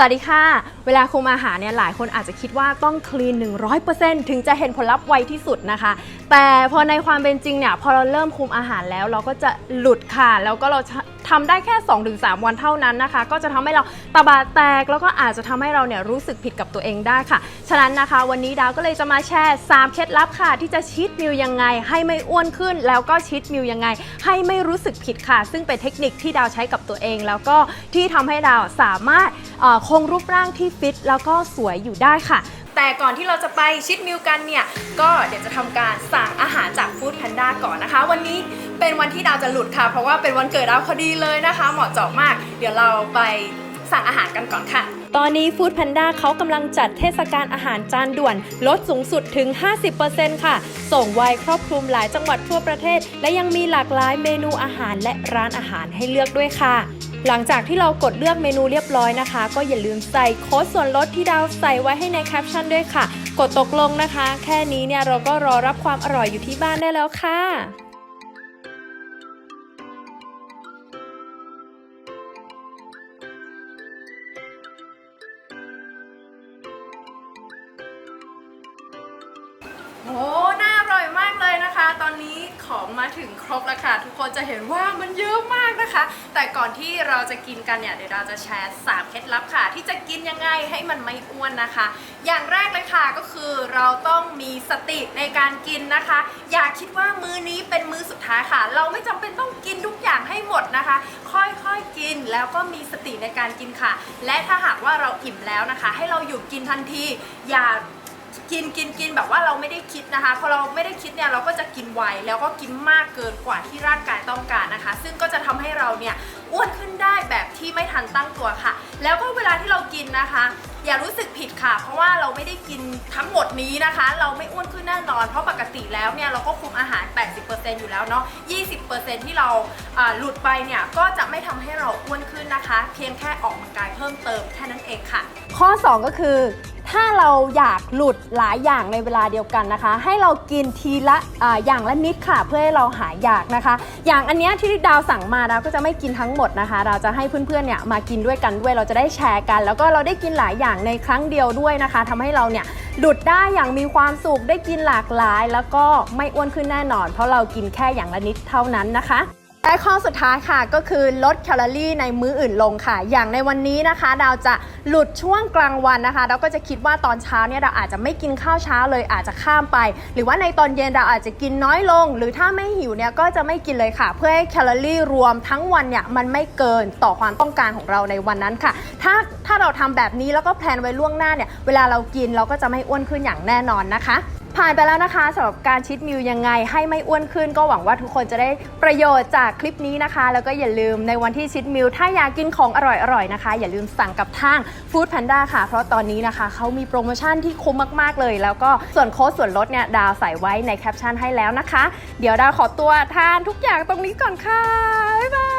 สวัสดีค่ะ เวลาคุมอาหารเนี่ยหลายคนอาจจะคิดว่าต้องคลีน 100%ถึงจะเห็นผลลัพธ์ไวที่สุดนะคะ แต่พอในความเป็นจริงเนี่ยพอเราเริ่มคุมอาหารแล้วเราก็จะหลุดค่ะ แล้วก็เรา ทำได้แค่ 2-3 วันเท่านั้นนะคะ ก็จะทำให้เราตาบาแตกแล้วก็อาจจะทำให้เราเนี่ยรู้สึกผิดกับตัวเองได้ค่ะ ฉะนั้นนะคะวันนี้ดาวก็เลยจะมาแชร์ 3 เคล็ดลับค่ะ ที่จะชีตมิลยังไง ให้ไม่อ้วนขึ้น แล้วก็ชีตมิลยังไง ให้ไม่รู้สึกผิดค่ะ ซึ่งเป็นเทคนิคที่ดาวใช้กับตัวเอง แล้วก็ที่ทำให้ดาวสามารถคงรูปร่างที่ฟิตแล้วก็สวยอยู่ได้ค่ะแต่ก่อนที่เราจะไปชิดมิลกันเนี่ย ก็เดี๋ยวจะทำการสั่งอาหารจากฟู้ดแพนด้าก่อนนะคะ วันนี้ เป็นวันที่ดาวจะหลุดค่ะ เพราะว่าเป็นวันเกิดดาวพอดีเลยนะคะ เหมาะเจาะมาก เดี๋ยวเราไปสั่งอาหารกันก่อนค่ะ ตอนนี้ฟู้ดแพนด้าเขากำลังจัดเทศกาลอาหารจานด่วน ลดสูงสุดถึง 50%ค่ะ ส่งไวครอบคลุมหลายจังหวัดทั่วประเทศ และยังมีหลากหลายเมนูอาหารและร้านอาหารให้เลือกด้วยค่ะ หลังจากที่เรากดเลือกเมนูเรียบร้อยนะคะ ก็อย่าลืมใส่โค้ดส่วนลดที่ดาวใส่ไว้ให้ในแคปชั่นด้วยค่ะ กดตกลงนะคะ แค่นี้เนี่ยเราก็รอรับความอร่อยอยู่ที่บ้านได้แล้วค่ะ โอ้น่าอร่อยมากเลยนะคะ ตอนนี้ของมาถึงครบแล้วค่ะ ทุกคนจะเห็นว่ามันเยอะมากนะคะ แต่ก่อนที่เราจะกินกันเนี่ย เดี๋ยวเราจะแชร์3เคล็ดลับค่ะ ที่จะกินยังไงให้มันไม่อ้วนนะคะ อย่างแรกเลยค่ะก็คือเราต้องมีสติในการกินนะคะ อย่าคิดว่ามื้อนี้เป็นมื้อสุดท้ายค่ะ เราไม่จำเป็นต้องกินทุกอย่างให้หมดนะคะ ค่อยๆกินแล้วก็มีสติในการกินค่ะ และถ้าหากว่าเราอิ่มแล้วนะคะ ให้เราหยุดกินทันที อย่า กินกินกินแบบว่าเราไม่ได้คิดนะคะพอเราไม่ได้คิดเนี่ยเราก็จะกินไวแล้วก็กินมากเกินกว่าที่ร่างกายต้องการนะคะ ซึ่งก็จะทำให้เราเนี่ยอ้วนขึ้นได้แบบที่ไม่ทันตั้งตัวค่ะ แล้วก็เวลาที่เรากินนะคะ อย่ารู้สึกผิดค่ะ เพราะว่าเราไม่ได้กินทั้งหมดนี้นะคะ เราไม่อ้วนขึ้นแน่นอน เพราะปกติแล้วเนี่ยเราก็คุมอาหาร 80%อยู่แล้วเนาะ 20%ที่เราหลุดไปเนี่ยก็จะไม่ทำให้เราอ้วนขึ้นนะคะ เพียงแค่ออกกำลังกายเพิ่มเติมแค่นั้นเองค่ะ ข้อ 2 ก็คือ ถ้าเราอยากหลุดหลายอย่างในเวลาเดียวกันนะคะ ให้เรากินทีละออย่างละนิดค่ะ เพื่อให้เราหายอยากนะคะ อย่างอันเนี้ยที่ดาวสั่งมาดาวก็จะไม่กินทั้งหมดนะคะ เราจะให้เพื่อนๆเนี่ยมากินด้วยกันด้วยเราจะได้แชร์กัน แล้วก็เราได้กินหลายอย่างในครั้งเดียวด้วยนะคะทำให้เราเนี่ยหลุดได้อย่างมีความสุขได้กินหลากหลาย แล้วก็ไม่อ้วนขึ้นแน่นอน เพราะเรากินแค่อย่างละนิดเท่านั้นนะคะ และข้อสุดท้ายค่ะก็คือลดแคลอรี่ในมื้ออื่นลงค่ะ อย่างในวันนี้นะคะ ดาวจะหลุดช่วงกลางวันนะคะดาก็จะคิดว่าตอนเช้าเนี่ยเราอาจจะไม่กินข้าวเช้าเลยอาจจะข้ามไป หรือว่าในตอนเย็นเราอาจจะกินน้อยลง หรือถ้าไม่หิวเนี่ยก็จะไม่กินเลยค่ะ เพื่อให้แคลอรี่รวมทั้งวันเนี่ยมันไม่เกินต่อความต้องการของเราในวันนั้นค่ะ ถ้าถ้าเราทำแบบนี้แล้วก็แพลนไว้ล่วงหน้าเนี่ยเวลาเรากินเราก็จะไม่อ้วนขึ้นอย่างแน่นอนนะคะ ผ่านไปแล้วนะคะสำหรับการชิดมิวยังไงให้ไม่อ้วนขึ้น ก็หวังว่าทุกคนจะได้ประโยชน์จากคลิปนี้นะคะ แล้วก็อย่าลืมในวันที่ชิดมิวถ้าอยากกินของอร่อยๆนะคะ อย่าลืมสั่งกับทาง Food Panda ค่ะ เพราะตอนนี้นะคะเขามีโปรโมชั่นที่คุ้มมากๆเลย แล้วก็ส่วนโค้ดส่วนลดเนี่ยดาวใส่ไว้ในแคปชั่นให้แล้วนะคะ เดี๋ยวดาวขอตัวทานทุกอย่างตรงนี้ก่อนค่ะบ๊ายบาย